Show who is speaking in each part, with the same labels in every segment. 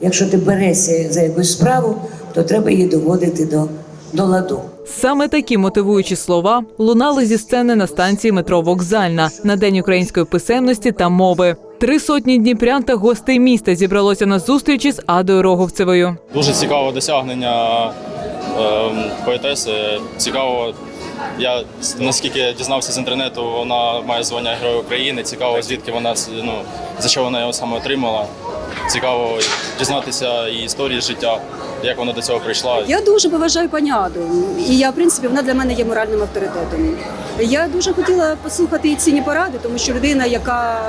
Speaker 1: Якщо ти берешся за якусь справу, то треба її доводити до, до ладу.
Speaker 2: Саме такі мотивуючі слова лунали зі сцени на станції метро Вокзальна на день української писемності та мови. Три сотні дніпрян та гостей міста зібралося на зустрічі з Адою Роговцевою.
Speaker 3: Дуже цікаве досягнення ем, поетеси. Цікаво, я наскільки дізнався з інтернету, вона має звання Героя України. Цікаво, звідки вона ну, за що вона його саме отримала. Цікаво дізнатися і історії життя, як вона до цього прийшла.
Speaker 4: Я дуже поважаю пані Аду, і я, в принципі, вона для мене є моральним авторитетом. Я дуже хотіла послухати її цінні поради, тому що людина, яка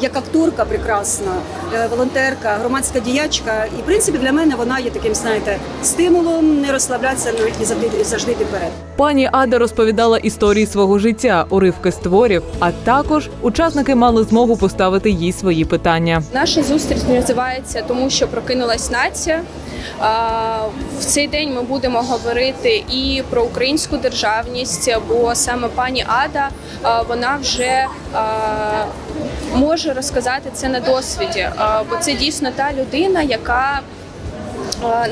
Speaker 4: як акторка прекрасна, е, волонтерка, громадська діячка, і в принципі для мене вона є таким, знаєте, стимулом не розслаблятися ну, і завжди, і завжди йти вперед.
Speaker 2: Пані Ада розповідала історії свого життя, уривки з творів, а також учасники мали змогу поставити їй свої питання.
Speaker 5: Наша зустріч називається тому, що прокинулась нація. В цей день ми будемо говорити і про українську державність, бо саме пані Ада вона вже може розказати це на досвіді, бо це дійсно та людина, яка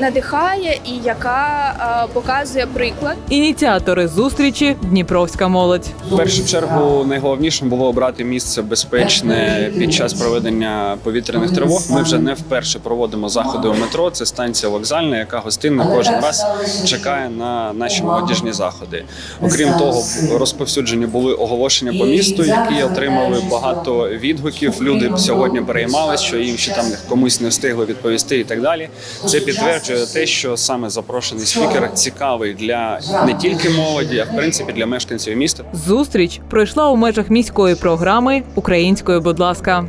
Speaker 5: надихає і яка показує приклад.
Speaker 2: Ініціатори зустрічі Дніпровська молодь.
Speaker 6: В першу чергу найголовнішим було обрати місце безпечне під час проведення повітряних тривог. Ми вже не вперше проводимо заходи у метро. Це станція вокзальна, яка гостинно кожен раз чекає на наші молодіжні заходи. Окрім того, розповсюджені були оголошення по місту, які отримали багато відгуків. Люди сьогодні переймалися, що їм ще там комусь не встигли відповісти, і так далі. Це підтверджує те, що саме запрошений спікер цікавий для не тільки молоді, а в принципі для мешканців міста.
Speaker 2: Зустріч пройшла у межах міської програми Українською, будь ласка.